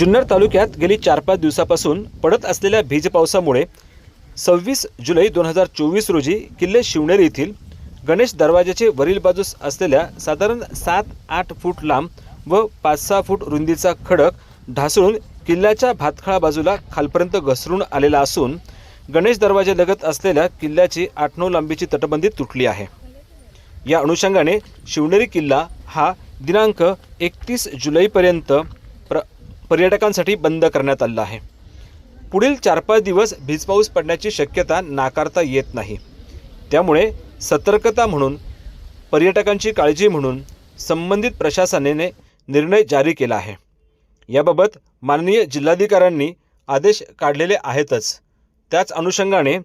जुन्नर तालुक्यात गेली चार पाच दिवसापासून पडत असलेल्या भीज पावसामुळे सव्वीस जुलै दोन हजार चोवीस रोजी किल्ले शिवनेरी येथील गणेश दरवाजाचे वरील बाजूस असलेल्या साधारण सात आठ फूट लांब व पाच सहा फूट रुंदीचा खडक ढासळून किल्ल्याच्या भातखळा बाजूला खालपर्यंत घसरून आलेला असून गणेश दरवाजालगत असलेल्या किल्ल्याची आठ नऊ लांबीची तटबंदी तुटली आहे. या अनुषंगाने शिवनेरी किल्ला हा दिनांक एकतीस जुलैपर्यंत पर्यटकांसाठी बंद करण्यात आलं आहे. पुढील चार पाच दिवस भिजपाऊस पडण्याची शक्यता नाकारता येत नाही. त्यामुळे सतर्कता म्हणून पर्यटकांची काळजी म्हणून संबंधित प्रशासनाने निर्णय जारी केला आहे. याबाबत माननीय जिल्हाधिकाऱ्यांनी आदेश काढलेले आहेतच. त्याच अनुषंगाने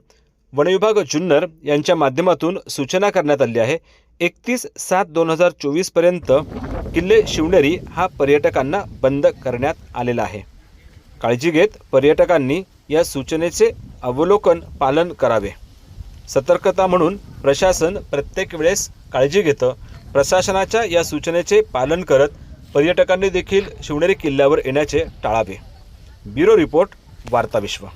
वनविभाग जुन्नर यांच्या माध्यमातून सूचना करण्यात आली आहे. एकतीस सात दोन हजार चोवीसपर्यंत किल्ले शिवनेरी हा पर्यटकांना बंद करण्यात आलेला आहे. काळजी घेत पर्यटकांनी या सूचनेचे अवलोकन पालन करावे. सतर्कता म्हणून प्रशासन प्रत्येक वेळेस काळजी घेतं. प्रशासनाच्या या सूचनेचे पालन करत पर्यटकांनी देखील शिवनेरी किल्ल्यावर येण्याचे टाळावे. ब्युरो रिपोर्ट वार्ता विश्व